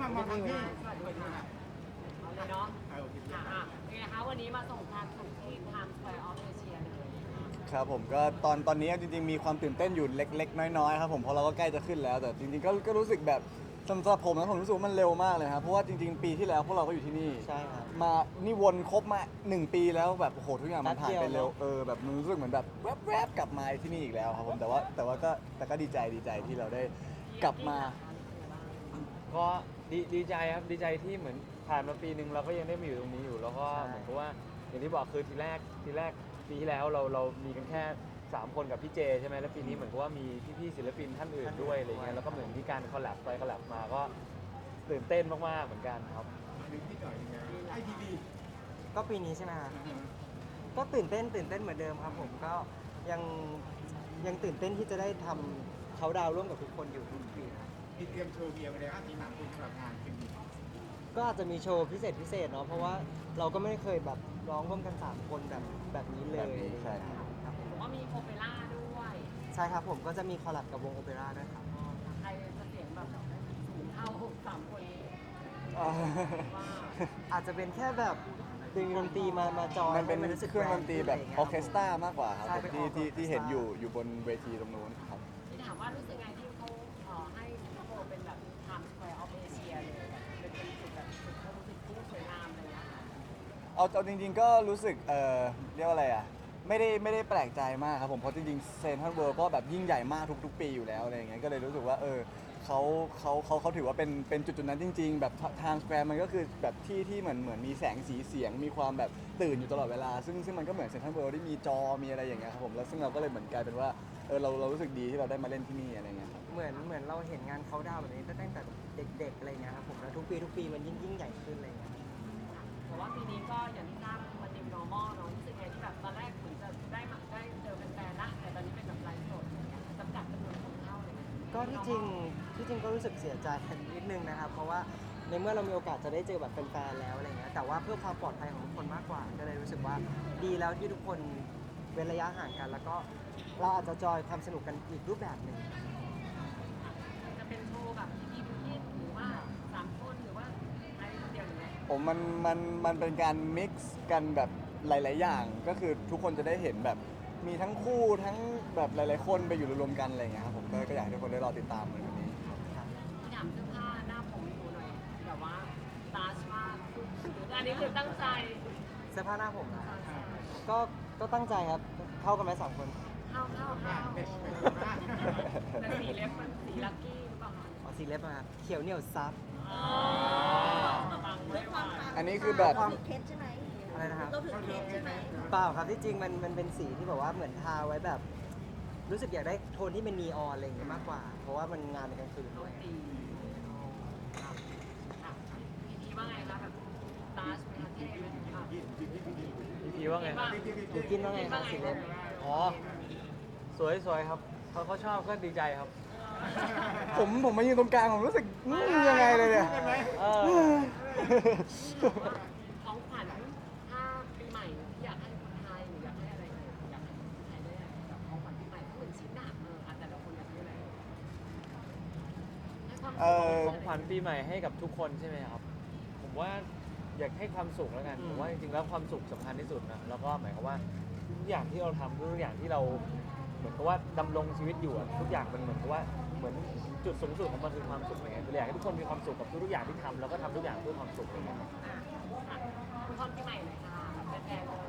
มามองทางพี่เอาเลยเนาะอะอะเป็นไงคะวันนี้มาส่งความสุขที่ Times Square of Asia เลยครับผมก็ตอนตอนนี้จริงๆมีความตื่นเต้นอยู่เล็ก ๆ น้อยๆครับผมเพราะเราก็ใกล้จะขึ้นแล้ว แต่จริงๆก็ก็รู้สึกแบบสำหรับผมนะผมรู้สึกว่ามันเร็วมากเลยครับเพราะว่าจริงๆ ปีที่แล้วพวกเราก็อยู่ที่นี่ ใช่ครับ มานี่วนครบมาหนึ่งปีแล้วแบบโอ้โหทุกอย่างมันผ่านไปเร็วเอะเออแบบมันรู้สึกเหมือนแบบแวบๆกลับมาที่นี่อีกแล้วครับผมแต่ว่าแต่ว่าก็แต่ก็ดีใจดีใจที่เราได้กลับมา ก็ ดีดีใจครับดีใจที่เหมือนผ่านมาปีหนึ่งเราก็ยังได้มาอยู่ตรงนี้อยู่ แล้วก็ใช่ เหมือนกับว่าอย่างที่บอกคือทีแรกทีแรกปีที่แล้วเราเรามีกันแค่สามคนกับพี่เจใช่ไหมแล้วปีนี้เหมือนกับว่ามีพี่ๆศิลปินท่านอื่นด้วยอะไรเงี้ยแล้วก็เหมือนมีการคอลแลบไปคอลแลบมาก็ตื่นเต้นมากๆเหมือนกันครับ หรือพี่หน่อยยังไงไอ้ดีดีก็ปีนี้ใช่ไหมครับก็ตื่นเต้นตื่นเต้นเหมือนเดิมครับผมก็ยังยังตื่นเต้นที่จะได้ทำเขาดาวน์ร่วมกับทุกคนอยู่ทุกปีครับ พี่เตรียมโชว์เบียร์ไปแล้วทีสามคนสำหรับงานคืนนี้ก็อาจจะมีโชว์พิเศษพิเศษเนาะเพราะว่าเราก็ไม่เคยแบบร้องร่วมกันสามคนแบบแบบนี้เลยแบบนี้ใช่ครับ ครับผมว่ามีโอเปร่าด้วยใช่ครับผมก็จะมีคอลแลบกับวงโอเปร่าด้วยครับอ๋อใครจะเสียงแบบสูงเท่าสามคนนี้ว่าอาจจะเป็นแค่แบบดึงดนตรีมามาจอยมันเป็นให้รู้สึกเครื่องดนตรีแบบแงขึ้นออร์เคสตรามากกว่าครับใช่เป็นที่ที่ที่ orchestra เห็นอยู่อยู่บนเวทีตรงนู้นครับ ที่ถามว่ารู้สึกไงที่เขาเอ่อให้ ว์เป็นแบบ Times Square of Asia เลยเป็นเป็นจุดแบบจุดเขารู้สึกที่สวยงามเลยนะคะเอาเอาจริงๆก็รู้สึกเออเรียกว่าอะไรอะไม่ได้ไม่ได้แปลกใจมากครับผมเพราะจริงๆเซนทรัลเวิลด์ก็แบบยิ่งใหญ่มากทุกๆ ปีอยู่แล้วอะไรอย่างเงี้ยก็เลยรู้สึกว่าเออ เขาเขาเขาเขาถือว่าเป็นเป็นจุดจุดๆนั้นจริง ๆ แบบทางสแควร์มันก็คือแบบที่ที่เหมือนเหมือนมีแสงสีเสียง มีความแบบตื่นอยู่ตลอดเวลา ซึ่งซึ่งมันก็เหมือนเซนทรัลเวิลด์ที่มีจอมีอะไรอย่างเงี้ยครับผมแล้วซึ่งเราก็เลยเหมือนกลายเป็นว่าเออเราเรารู้สึกดีที่เราได้มาเล่นที่นี่อะไรเงี้ยครับเหมือนเหมือนเราเห็นงานเขาดาวน์แบบนี้ตั้งแต่เด็กๆอะไรเงี้ยครับผมแล้วทุกปีทุกปีมันยิ่งยิ่งใหญ่ขึ้นอะไรเงี้ยแต่ว่าปีนี้ก็อย่างที่ทราบมัน new normal เนอะรู้สึกไงที่แบบตอนแรกเหมือนจะได้มาได้เจอแฟนๆละแต่ตอนนี้เป็นแบบไลฟ์สดอะไรเงี้ยจำกัดจำนวนคนเข้าเลยนะก็ที่จริง ที่จริงก็รู้สึกเสียใจนิดนึงนะครับ เพราะว่าในเมื่อเรามีโอกาสจะได้เจอแบบแฟนๆแล้วอะไรเงี้ยแต่ว่าเพื่อความปลอดภัยของทุกคนมากกว่าก็เลยรู้สึกว่าดีแล้วที่ทุกคนเว้นระยะห่างกัน แล้วก็เราอาจจะจอยความสนุกกันอีกรูปแบบหนึ่งจะเป็นโชว์แบบพี่พี่พี่หรือว่าสามคนหรือว่าใครเดียวหรือไงผมมันมันมันเป็นการมิกซ์กันแบบหลาย ๆ อย่าง ก็คือทุกคนจะได้เห็นแบบมีทั้งคู่ทั้งแบบหลาย ๆ คนไปอยู่รวมๆกันอะไรอย่างเงี้ยครับผมก็ก็อยากให้ทุกคนได้รอติดตามเหมือนกันนี้ ที่ถามเสื้อผ้าหน้าผมดูหน่อยแบบว่าตาชมาก อันนี้คือตั้งใจเสื้อผ้าหน้าผมนะก็ก็ตั้งใจครับเข้ากันไหมสามคน เข้าเข้าเข้าเป็นเป็นแต่สีเล็บมันสีลักกี้หรือเปล่าคะอ๋อสีเล็บมาครับเขียวเหนียวซับ อ๋อบังไว้ว่าอันนี้คือแบบ เราถือเคสใช่ไหมอะไรนะครับ เราถือเคสใช่ไหมเปล่าครับที่จริงมันมันเป็นสีที่แบบว่าเหมือนทาไว้แบบ รู้สึกอยากได้โทนที่เป็นนีออนอะไรอย่างเงี้ยมากกว่า เพราะว่ามันงานเป็นกลางคืนด้วย ตีครับอะพี่ทีว่าไงคะแบบตาชไหมคะเท่ไหมอะ พี่พี ว่าไงครับหนูกินว่าไงครับสีเล็บอ๋อ สวยสวยครับเขาเขาชอบก็ดีใจครับ ผมผมมายืนตรงกลางผมรู้สึกอืมยังไงเลยเนี่ยเออ ของขวัญถ้าปีใหม่ที่อยากให้คนไทยหรืออยากให้อะไรเลยอยากให้คนไทยได้อะไรแบบของขวัญปีใหม่เหมือนชิ้นหนักเอออะแต่ละคนอยากได้อะไรให้ความเอสุขอของขวัญปีใหม่ให้กับทุกคนใช่ไหมครับ ผมว่า อยากให้ความสุขแล้วกันอืม ผมว่าจริงๆแล้วความสุขสำคัญที่สุดนะแล้วก็หมายความว่าทุกอย่างที่เราทำทุกอย่างที่เราเหมือนกับว่าดำรงชีวิตอยู่อะทุกอย่างมันเหมือนกับว่าเหมือนจุดสูงสุดของมันคือความสุขอะไรเงี้ยคืออยากให้ทุกคนมีความสุขกับทุกๆอย่างที่ทำแล้วก็ทำทุกอย่างเพื่อความสุขอะไรเงี้ยครับอะอะคุณพรปีใหม่หน่อยค่ะแบบแฟนๆเลย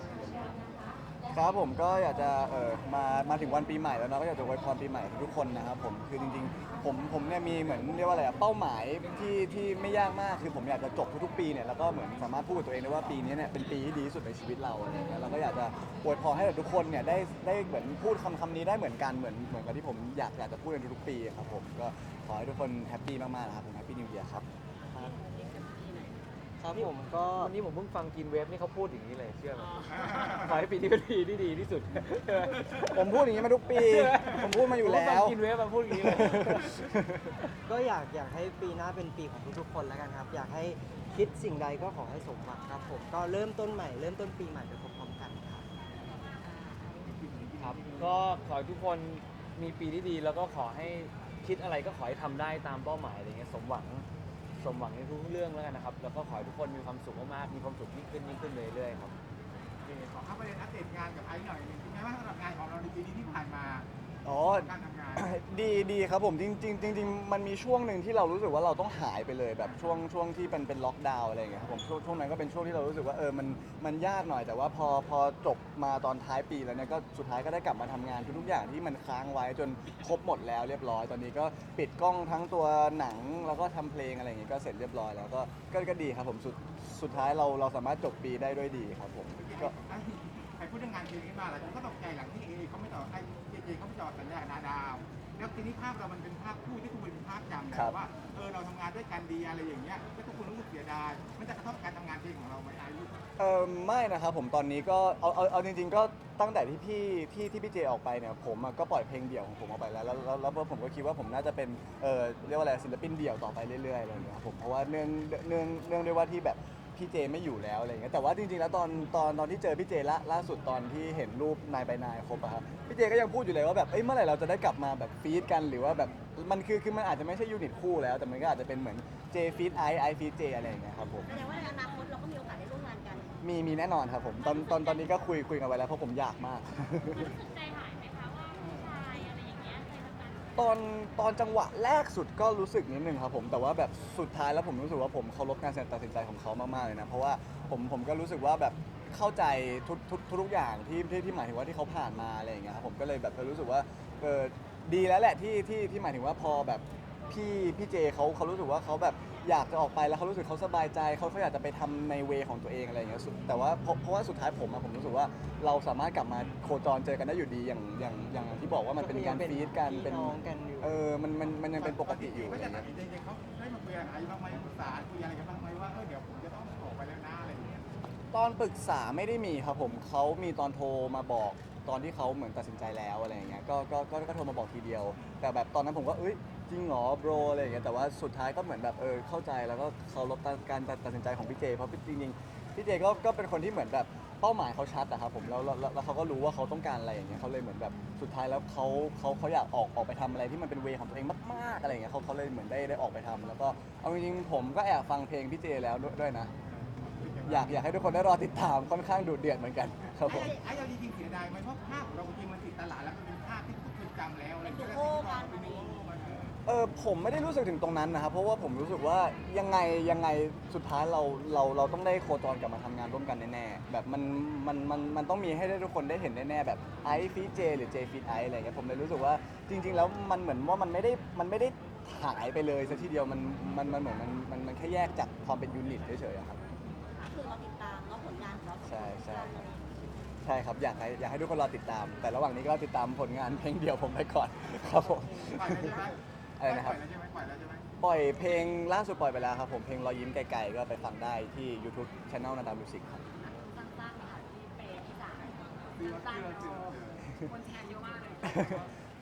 ครับผมก็อยากจะเออมามาถึงวันปีใหม่แล้วเนาะก็อยากจะอวยพรปีใหม่ทุกคนนะครับผมคือจริงๆ ผมผมเนี่ยมีเหมือนเรียกว่าอะไรอะเป้าหมายที่ที่ไม่ยากมากคือผมอยากจะจบทุกๆปีเนี่ยแล้วก็เหมือนสามารถพูดกับตัวเองได้ว่าปีนี้เนี่ยเป็นปีที่ดีที่สุดในชีวิตเราอะไรเงี้ยแล้วก็อยากจะอวยพรให้กับทุกคนเนี่ยได้ได้เหมือนพูดคำคำนี้ได้เหมือนกันเหมือนเหมือนกับที่ผมอยากอยากจะพูดในทุกๆปีครับผมก็ขอให้ทุกคนแฮปปี้มากๆนะครับผมแฮปปี้นิวเยียร์ครับ ครับ ผมก็วันนี้ผมเพิ่งฟังกินเวฟนี่เขาพูดอย่างนี้เลยเชื่อไหมอ๋อขอให้ปีนี้เป็นปีที่ดีที่สุดผมพูดอย่างนี้มาทุกปี ผมพูดมาอยู่แล้ผมวฟังกินเวฟมาพูดอย่างนี้เลยก็อยากอยากให้ปีหน้าเป็นปีของทุกๆคนแล้วกันครับ อยากให้คิดสิ่งใดก็ขอให้สมหวังครับผมก็เริ่มต้นใหม่เริ่มต้นปีใหม่ไปพร้อมๆกันครับครับ ก็ขอให้ทุกคนมีปีที่ดีแล้วก็ขอให้คิดอะไรก็ขอให้ทำได้ตามเป้าหมายอะไรเงี้ยสมหวัง สมหวังในทุกเรื่องแล้วกันนะครับ แล้วก็ขอให้ทุกคนมีความสุขมากๆมีความสุขยิ่งขึ้นยิ่งขึ้นเรื่อยๆครับ ขอเข้าประเด็นอัปเดตงานกับไอ้หน่อยหนึ่งเป็นไงบ้างสำหรับงานของเราในปีนี้ที่ผ่านมา อ๋อ การทำงาน ดีดีครับผมจริงจริงจริงๆมันมีช่วงหนึ่งที่เรารู้สึกว่าเราต้องหายไปเลยแบบช่วงช่วงที่เป็นเป็นล็อกดาวน์อะไรอย่างเงี้ยครับผมช่วงช่วงนั้นก็เป็นช่วงที่เรารู้สึกว่าเออมันมันยากหน่อยแต่ว่าพอพอจบมาตอนท้ายปีแล้วเนี่ยก็สุดท้ายก็ได้กลับมาทำงานทุกๆอย่างที่มันค้างไว้จนครบหมดแล้วเรียบร้อย ตอนนี้ก็ปิดกล้องทั้งตัวหนังแล้วก็ทำเพลงอะไรอย่างเงี้ยก็เสร็จเรียบร้อยแล้วก็ก็ก็ดีครับผมสุดสุดท้ายเราเราสามารถจบปีได้ด้วยดีครับผมก็ ใครพูดเรื่องงานเพลงนี้มาหลายคนก็ตกใจหลังที่เอเขาไม่ต่อไอ้ เจเจเขาไม่ต่อสัญญากับนาดาว แล้วทีนี้ภาพเรามันเป็นภาพคู่ที่ทุกคนเป็นภาพจำครันะบว่าเออเราทำงานด้วยกันดีอะไรอย่างเงี้ยแล้วทุกคนรู้สึกเสียดายมันจะกระทบการทำงานเพลงของเราไหมไอ้ลูกเออไม่นะครับผมตอนนี้ก็เอาเอาเอาจริง ๆ ก็ตั้งแต่ที่พี่ที่ที่พี่เจออกไปเนี่ยผมอะก็ปล่อยเพลงเดี่ยวของผมออกไปแล้วแล้วแล้วแล้วแล้วผมก็คิดว่าผมน่าจะเป็นเออเรียกว่าอะไรศิลปินเดี่ยวต่อไปเรื่อยๆอะไรอย่างเงี้ยครับผมเพราะว่าเนื่องเนื่องเนื่องด้วยว่าที่แบบ พี่เจไม่อยู่แล้วอะไรอย่างเงี้ยแต่ว่าจริงๆแล้วตอนตอนตอนที่เจอพี่เจละล่าสุดตอนที่เห็นรูปนายใบนายครบอะครับพี่เจก็ยังพูดอยู่เลยว่าแบบเอ้ยเมื่อไหร่เราจะได้กลับมาแบบฟีดกันหรือว่าแบบมันคือคือมันอาจจะไม่ใช่ยูนิตคู่แล้ว แต่มันก็อาจจะเป็นเหมือนเจฟีดไอไอฟีดเจอะไรอย่างเงี้ยครับผม แสดงว่าในอนาคตเราก็มีโอกาสได้ร่วมงานกันมีมีแน่นอนครับผมตอนตอนตอนนี้ก็คุยคุยกันไว้แล้วเพราะผมอยากมากรู้สึกใจหาย ตอนตอนจังหวะแรกสุดก็รู้สึกนิดนึงครับผมแต่ว่าแบบสุดท้ายแล้วผมรู้สึกว่าผมเคารพการตัดสินใจของเขามากๆเลยนะเพราะว่าผมผมก็รู้สึกว่าแบบเข้าใจทุกทุกทุกอย่างที่ที่ที่หมายถึงว่าที่เขาผ่านมาอะไรอย่างเงี้ยครับผมก็เลยแบบรู้สึกว่าเออดีแล้วแหละที่ที่ที่หมายถึงว่าพอแบบ พี่พี่เจเขาเขารู้สึกว่าเขาแบบอยากจะออกไปแล้วเขารู้สึกเขาสบายใจเขาเขาอยากจะไปทำในเวของตัวเองอะไรอย่างเงี้ยสุดแต่ว่าเพราะเพราะว่าสุดท้ายผมอะผมรู้สึกว่าเราสามารถกลับมาโคจรเจอกันได้อยู่ดีอย่างอย่างอย่างที่บอกว่ามันเป็นการฟีดกันเป็นพี่น้องกันอยู่ เออมันมันมันยังเป็นปกติอยู่ก็อะไรจะตัดเงี้ยสินใจเขาได้มาคุยกับไอ้บ้างไหมปรึกษาคุยอะไรกันบ้างไหมว่าเออเดี๋ยวผมจะต้องออกไปแล้วนะอะไรอย่างเงี้ยตอนปรึกษาไม่ได้มีครับผมเขามีตอนโทรมาบอกตอนที่เขาเหมือนตัดสินใจแล้วอะไรอย่างเงี้ยก็ก็ก็ก็โทรมาบอกทีเดียว แต่แบบตอนนั้นผมก็เอ้ย จริงเหรอโบรอะไรอย่างเงี้ยแต่ว่าสุดท้ายก็เหมือนแบบเออเข้าใจแล้วก็เคารพการตัดสินใจของพี่เจเพราะพี่จริงๆพี่เจก็ก็เป็นคนที่เหมือนแบบเป้าหมายเขาชัดอะครับผมแล้วแล้วแล้วแล้วเขาก็รู้ว่าเขาต้องการอะไรอย่างเงี้ยเขาเลยเหมือนแบบสุดท้ายแล้วเขาเขาเขาอยากออกออกไปทำอะไรที่มันเป็นเวของตัวเองมากๆอะไรอย่างเงี้ยเขาเขาเลยเหมือนได้ได้ออกไปทำแล้วก็เอาจริงๆผมก็แอบฟังเพลงพี่เจแล้วด้วยด้วยนะ อยากอยากให้ทุกคนได้รอติดตามค่อนข้างดุเดือดเหมือนกันครับผม ไอ้ไอ้เราจริงเสียดายไหมเพราะภาพของเราจริง ผมไม่ได้รู้สึกถึงตรงนั้นนะครับ เพราะว่าผมรู้สึกว่ายังไงยังไงสุดท้ายเราเราเราต้องได้โคจรกลับมาทำงานร่วมกันแน่ๆแบบมันมันมันมันต้องมีให้ได้ทุกคนได้เห็นแน่ๆแบบไอฟีเจหรือเจฟีไออะไรเงี้ยผมเลยรู้สึกว่าจริง ๆ แล้วมันเหมือนว่ามันไม่ได้มันไม่ได้หายไปเลยซะทีเดียวมันมันมันเหมือนมันมันมันแค่แยกจากความเป็นยูนิตเฉยๆอะครับ คือเราติดตามเนาะผลงานของเราใช่ใช่ครับใช่ครับอยากให้อยากให้ทุกคนรอติดตาม แต่ระหว่างนี้ก็ติดตามผลงานเพลงเดียวผมไปก่อนครับผม ปล่อยแล้วใช่ไหม อะไรนะครับ ปล่อยแล้วใช่ไหมปล่อยแล้วใช่ไหมปล่อยเพลงล่าสุดปล่อยไปแล้วครับผมเพลงรอยยิ้มไกลๆก็ไปฟังได้ที่ YouTube Channel นาดามิวสิกครับสั้นๆค่ะที่เปย์ที่สายซื้อรถสั้นซื้อรถๆซื้อรถคนแชร์เยอะมากเลย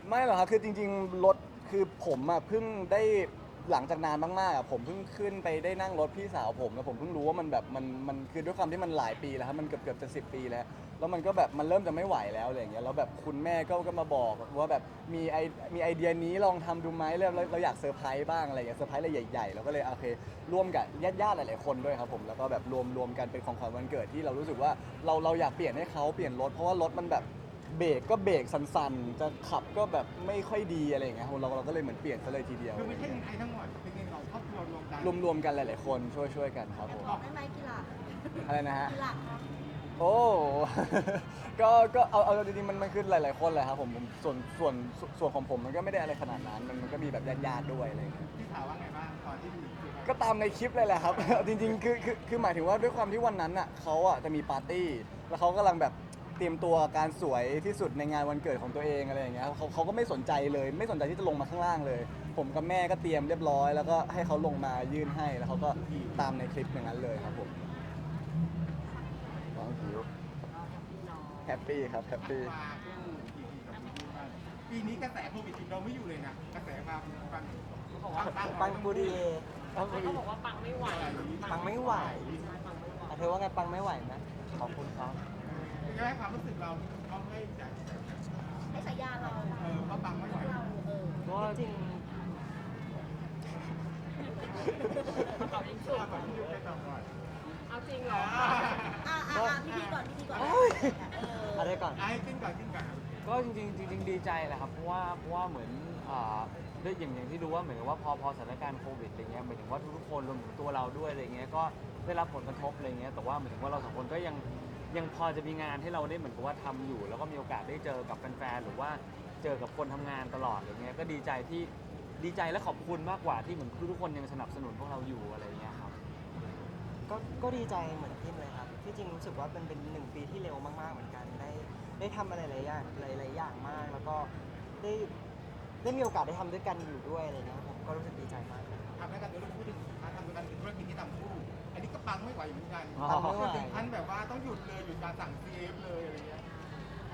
ไม่หรอกครับคือจริงๆรถคือผมอะเพิ่งได้ หลังจากนานมากๆอะผมเพิ่งขึ้นไปได้นั่งรถพี่สาวผมแล้วผมเพิ่งรู้ว่ามันแบบมันมันคือด้วยความที่มันหลายปีแล้วครับมันเกือบเกือบจะสิปีแล้ว แล้วมันก็แบบมันเริ่มจะไม่ไหวแล้วอะไรอย่างเงี้ยแล้วแบบคุณแม่ก็ก็มาบอกว่าแบบมีไอมีไอเดียนี้ลองทำดูไหมเริ่มเราเราอยากเซอร์ไพรส์บ้างอะไรอย่างเงี้ยเซอร์ไพรส์อะไรใหญ่ๆเราก็เลยโอเคร่วมกับญาติๆหลายๆคนด้วยครับผมแล้วก็แบบรวมรวมกันเป็นของขวัญวันเกิดที่เรารู้สึกว่าเราเราอยากเปลี่ยนให้เขาเปลี่ยนรถเพราะว่ารถมันแบบ เบรกก็เบรกสั่นๆ จะขับก็แบบไม่ค่อยดีอะไรอย่างเงี้ยเราเราก็เลยเหมือนเปลี่ยนซะเลยทีเดียวคือไม่ใช่เงินไอ้ทั้งหมดเป็นเงินของครอบครัวรวมกันรวมๆกันหลายๆคนช่วยช่วยๆกันครับผมบอกได้ไหมกี่หลักอะไรนะฮะกี่หลักครับโอ้ ก็ก็เอาเอาจริงๆมันมันคือหลาย ๆ คนเลยครับผมผมส่วนส่วนส่วนส่วนของผมมันก็ไม่ได้อะไรขนาดนั้น มันมันก็มีแบบญาติๆด้วยอะไรอย่างเงี้ยที่ถามว่าไงบ้างตอนที่อยู่ที่ก็ตามในคลิปเลยแหละครับ จริงๆ คือคือคือหมายถึงว่าด้วยความที่วันนั้นอะเขาอะจะมีปาร์ตี้ แล้วเขากำลังแบบ เตรียมตัวการสวยที่สุดในงานวันเกิดของตัวเองอะไรอย่างเงี้ยเขาเขาก็ไม่สนใจเลย ไม่สนใจที่จะลงมาข้างล่างเลย ผมกับแม่ก็เตรียมเรียบร้อย แล้วก็ให้เขาลงมายื่นให้แล้วเขาก็ตามในคลิปอย่างนั้นเลยครับผมน้องผิวแฮปปี้ครับแฮปปี้มาช่วงกี่ปีกับปีนี้บ้างปีนี้กระแสโควิดจริงเราไม่อยู่เลยนะกระแสมาปังเขาบอกว่าปังปูดีเอเขาบอกว่าปังไม่ไหวปังไม่ไหวใช่ปังไม่ไหวอะเธอว่าไงปังไม่ไหวไหมขอบคุณครับ จะให้ความรู้สึกเราเขาให้จากให้ฉายาเราเออเขาปังไม่ไหวเราเออก็จริงอนพี่ยูใครตอบก่อนเอาจริงเหรออะอะอะพี่พี่ก่อนพี่พี่ก่อนโอ้ยเอออะไรก่อนไอ้จิ้นก่อนจิ้นก่อนก็จริงๆจริงๆดีใจแหละครับเพราะว่าเพราะว่าเหมือนอ่าด้วยอย่างอย่างที่รู้ว่าเหมือนกับว่าพอพอสถานการณ์โควิดอะไรเงี้ยหมายถึงว่าทุกๆคนรวมถึงตัวเราด้วยอะไรเงี้ยก็ได้รับผลกระทบอะไรเงี้ยแต่ว่าหมายถึงว่าเราสองคนก็ยัง ยังพอจะมีงานให้เราได้เหมือนกับว่าทำอยู่ แล้วก็มีโอกาสได้เจอกับแฟนๆหรือว่าเจอกับคนทำงานตลอดอะไรเงี้ยก็ดีใจที่ดีใจและขอบคุณมากกว่าที่เหมือนทุกๆคนยังสนับสนุนพวกเราอยู่อะไรเงี้ยครับ ก็ก็ดีใจเหมือนพิมเลยครับ ที่จริงรู้สึกว่าเป็นเป็นหนึ่งปีที่เร็วมากๆเหมือนกัน ได้ได้ทำอะไรหลายอย่างหลายๆอย่างมาก แล้วก็ได้ได้มีโอกาสได้ทำด้วยกันอยู่ด้วยอะไรเงี้ยผมก็รู้สึกดีใจมากเลยทำแล้วกันเดี๋ยวเราพูดถึงการทำกันธุรกิจที่ทำคู่อั นนี้ก็ปังไม่ไหวเหมือนกันอ๋อปังไม่ไหวถึงขั้นแบบว่าต้องหยุดเลยหยุดการสั่ง CF เลยอะไรเงี้ย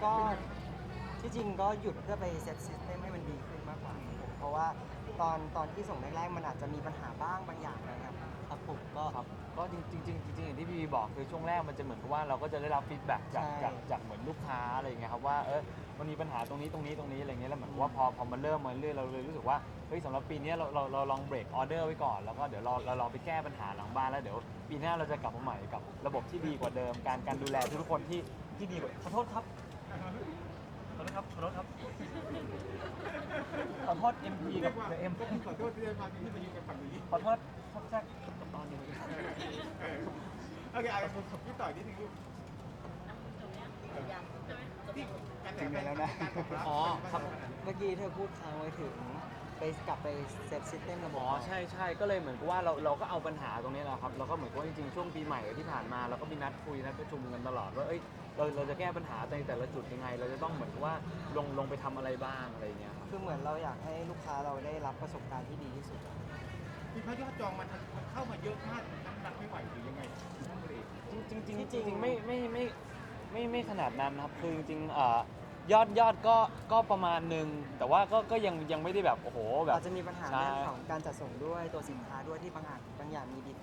ก็ที่จริงก็หยุดเพื่อไปเซตซิสเต็มให้มันดีขึ้นมากกว่าครับผมเพราะว่าตอนตอนที่ส่งแรกๆมันอาจจะมีปัญหาบ้างบางอย่างนะครับครับ ผมก็ ครับก็จริงๆจริงๆจริงๆอย่างที่พี่บีบอกคือช่วงแรกมันจะเหมือนกับว่าเราก็จะได้รับฟีดแบ็กจากใช่จากจากเหมือนลูกค้าอะไรอย่างเงี้ยครับว่าเออมันมีปัญหาตรงนี้ตรงนี้ตรงนี้อะไรเงี้ยแล้วเหมือนกับว่าพอพอมันเริ่มมาเรื่อยเราเลยรู้สึกว่าเฮ้ยสำหรับปีเนี้ยเราเราเราลองเบรกออเดอร์ไว้ก่อนแล้วก็เดี๋ยวเราเราลองไปแก้ปัญหาหลังบ้านแล้วเดี๋ยวปีหน้าเราจะกลับมาใหม่กับระบบที่ดีกว่าเดิมการการดูแลทุกๆคนที่ที่ดีกว่าขอโทษครับขอโท ษครับขอโทษครับ ขอโทษ MP กับกว่าเอ็มขอโทษที่ได้มาที่มายืนกันฝั่งนี้ขอโทษขอโทษกับตอนนี้เออโอเคอะไรพี่ต่อยนิดนึงลูกจบยังเออยังจบไหมที่การถึงไหนแล้วนะ อ๋อครับ เมื่อกี้เธอพูดค้างไว้ถึง ไปกลับไปเซตซิสเต็มระบบอ๋อใช่ใช่ก็เลยเหมือนกับว่าเราเราก็เอาปัญหาตรงนี้แหละครับเราก็เหมือนกับว่าจริงๆช่วงปีใหม่ที่ผ่านมาเราก็มีนัดคุยนัดประชุมกันตลอดว่าเอ้ยเราเราจะแก้ปัญหาในแต่ละจุดยังไง เราจะต้องเหมือนกับว่าลงลงไปทำอะไรบ้างอะไรอย่างเงี้ยครับคือเหมือนเราอยากให้ลูกค้าเราได้รับประสบการณ์ที่ดีที่สุดมีพระยอดจองมันมันเข้ามาเยอะมากน้ำหนักไม่ไหวหรือยังไงต้องเลยจริงๆจริงๆที่จจริงริงๆไม่ไม่ไม่ไม่ไม่ขนาดนั้นครับคือจริงๆเอ่อ ยอดยอดก็ก็ประมาณหนึ่งแต่ว่าก็ก็ยังยังไม่ได้แบบโอ้โหแบบ อาจจะมีปัญหาใช่ เรื่องของการจัดส่งด้วยตัวสินค้าด้วยที่บางอย่างบางอย่างมีดิ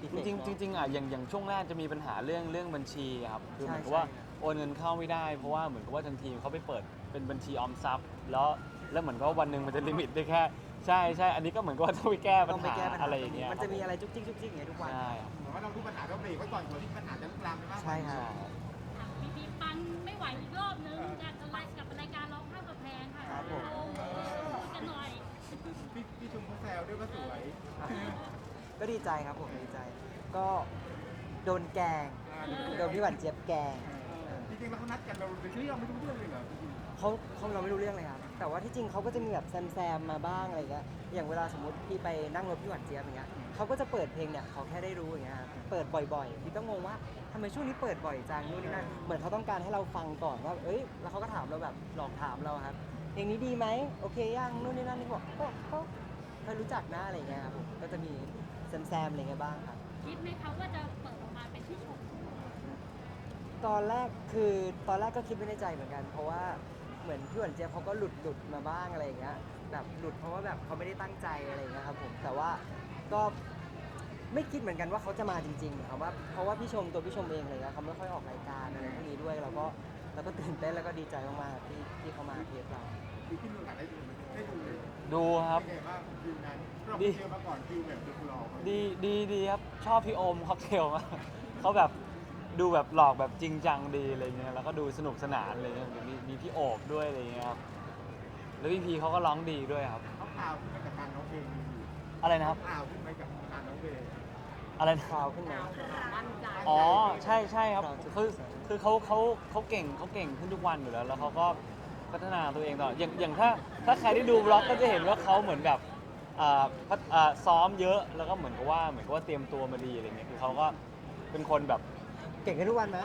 จริงๆจริงๆอะอย่างอย่างช่วงแรกจะมีปัญหาเรื่องเรื่องบัญชีครับคือเหมือนกับใช่ว่าใช่ โอนเงินเข้าไม่ได้เพราะว่าเหมือนกับว่าทางทีมเขาไปเปิดเป็นบัญชีออมทรัพย์แล้วแล้วเหมือนกับว่าวันหนึ่งมันจะลิมิตได้แค่ ใช่ใช่อันนี้ก็เหมือนกับว่าต้องไปแก้ปัต้ญองไปหาแก้ปัญหาอะไรอย่างเงี้ยมันจะมีอะไรจุกจิกจุกจิกอย่างเงี้ยทุกวัน ใช่ เหมือนว่าเรารู้ปัญหาเราเบรกไว้ก่อนก่อนที่ปัญหาจะลุกลามไปมากกว่าใช่ครับถาม พี่พี่ปันไม่ไหวอีกรอบนึงอยากจะไล่กลับรายการร้องข้ามกับแพงค่ะครับผม โอ้โหกันหน่อยพี่พี่ชุมเขาแซวด้วยก็สวย ก็ดีใจครับผมดีใจ ก็โดนแกล้งโดนพี่หวันเจี๊ยบแกล้งจริงๆแล้วเขานัดกันเราเป็นที่เราไม่รู้เรื่องเลยเหรอเขาเขาเราไม่รู้เรื่องเลยครับ แต่ว่าที่จริงเขาก็จะมีแบบแซมแซมๆมาบ้างอะไรเงี้ยอย่างเวลาสมมติพี่ไปนั่งรถพี่หวานเจี๊ยบอย่างเงี้ยเขาก็จะเปิดเพลงเนี่ยเขาแค่ได้รู้อย่างเงี้ยครับเปิดบ่อยๆพี่ก็งงว่าทำไมช่วงนี้เปิดบ่อยจังนู่นนี่นั่นเหมือนเขาต้องการให้เราฟังก่อนว่าเอ้ยแล้วเขาก็ถามเราแบบหลอกถามเราครับเพลงนี้ดีไหมโอเคยังนู่นนี่นั่นนี่บอกก็ก็เคยรู้จักนะอะไรเงี้ยครับผมก็จะมีแซมแซมๆอะไรเงี้ยบ้างครับ คิดไหมคะว่าจะเปิดออกมาเป็นที่ชมตอนแรกคือตอนแรกก็คิดไว้ในใจเหมือนกัน เพราะว่า เหมือนพี่หวานเจี๊ยบเขาก็หลุดหลุดมาบ้างอะไรอย่างเงี้ยแบบหลุดเพราะว่าแบบเขาไม่ได้ตั้งใจอะไรอย่างเงี้ยครับผมแต่ว่าก็ไม่คิดเหมือนกันว่าเขาจะมาจริงๆครับว่าเพราะว่าพี่ชมตัวพี่ชมเองอะไรเงี้ยเขาไม่ค่อยออกรายการอะไรพวกนี้ด้วยเราก็เราก็ตื่นเต้นแล้วก็ดีใจมากๆที่ที่เขามาเทียบเราพี่พี่มีโอกาสได้ดูไหมได้ดูเลยดูครับ เป็นไงบ้างฟิลนั้นเราดีเจอมาก่อนฟิลแบบดูหลอกดีดีดีครับ ชอบพี่โอมค็อกเทลมากเขาแบบ ดูแบบหลอกแบบจริงจังดีอะไรเงี้ยแล้วก็ดูสนุกสนานอะไรเงี้ยมีมีพี่โอบด้วยอะไรเงี้ยครับแล้วพี่พีเขาก็ร้องดีด้วยครับเขาข่าวขึ้นมาจากการน้องเพลงดีอะไรนะครับข่าวขึ้นมาจากการน้องเพลงอะไรนะข่าวขึ้นมามั่นใจอ๋อใช่ใช่ครับเราจะคือคือเขาเขาเขาเก่งเขาเก่งขึ้นทุกวันอยู่แล้วแล้วเขาก็พัฒนาตัวเองตลอดอย่างอย่างถ้าถ้าใครได้ดูบล็อกก็จะเห็นว่าเขาเหมือนแบบอ่าพัฒอ่าซ้อมเยอะแล้วก็เหมือนกับว่าเหมือนกับว่าเตรียมตัวมาดีอะไรเงี้ยคือเขาก็เป็นคนแบบ เก่งขึ้นทุกวันไหม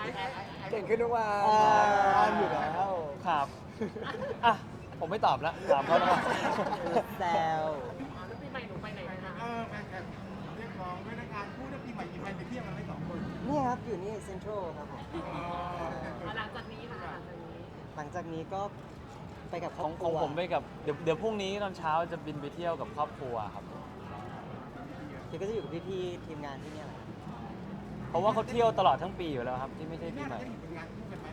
เก่งขึ้นทุกวันอ่าอ่านอยู่แล้วครับอะผมไม่ตอบแล้วถามเขาแล้วกันแซวอ๋อแล้วปีใหม่หนูไปไหนนะคะเออแฟนคลับเรียกร้องด้วยนะการพูดว่าปีใหม่ยิ้มไปเที่ยวกันไม่สองคนเนี่ยครับอยู่นี่เซ็นทรัลครับผมหลังจากนี้นะคะหลังจากนี้หลังจากนี้ก็ไปกับครขออบงคขรัองวผมไปกับเดี๋ยวเดี๋ยวพรุ่งนี้ตอนเช้าจะบินไปเที่ยวกับครอบครัวครับ เดี๋ยวก็จะอยู่กับพี่ๆทีมงานที่เนี่ยแหละครับ เพราะว่าเขาเที่ยวตลอดทั้งปีอยู่แล้วครับ ที่ไม่ใช่ปีนี่ใหเราม่จะเห็นเป็นงานคู่กันไหม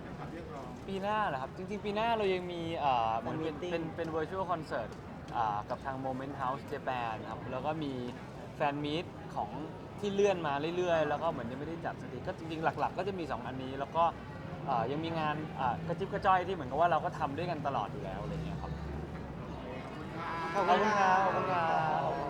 แฟนคลับเรียกร้องปีหน้าเหรอครับ จริงๆ ปีหน้าเรายังมีเอ่อเหมือนเป็นเป็นเป็น virtual concert อ่ากับทาง Moment House Japan ครับ แล้วก็มีแฟนมีตของที่เลื่อนมาเรื่อยๆ แล้วก็เหมือนยังไม่ได้จัดสักทีก็จริงๆ หลักๆ ก็จะมี 2 อันนี้ แล้วก็เอ่อยังมีงานอ่ากระจิบกระจ้อยที่เหมือนกับว่าเราก็ทำด้วยกันตลอดอยู่แล้วอะไรอย่างเงี้ยครับ ขอบคุณครับขอบคุณครับขอบคุณครับ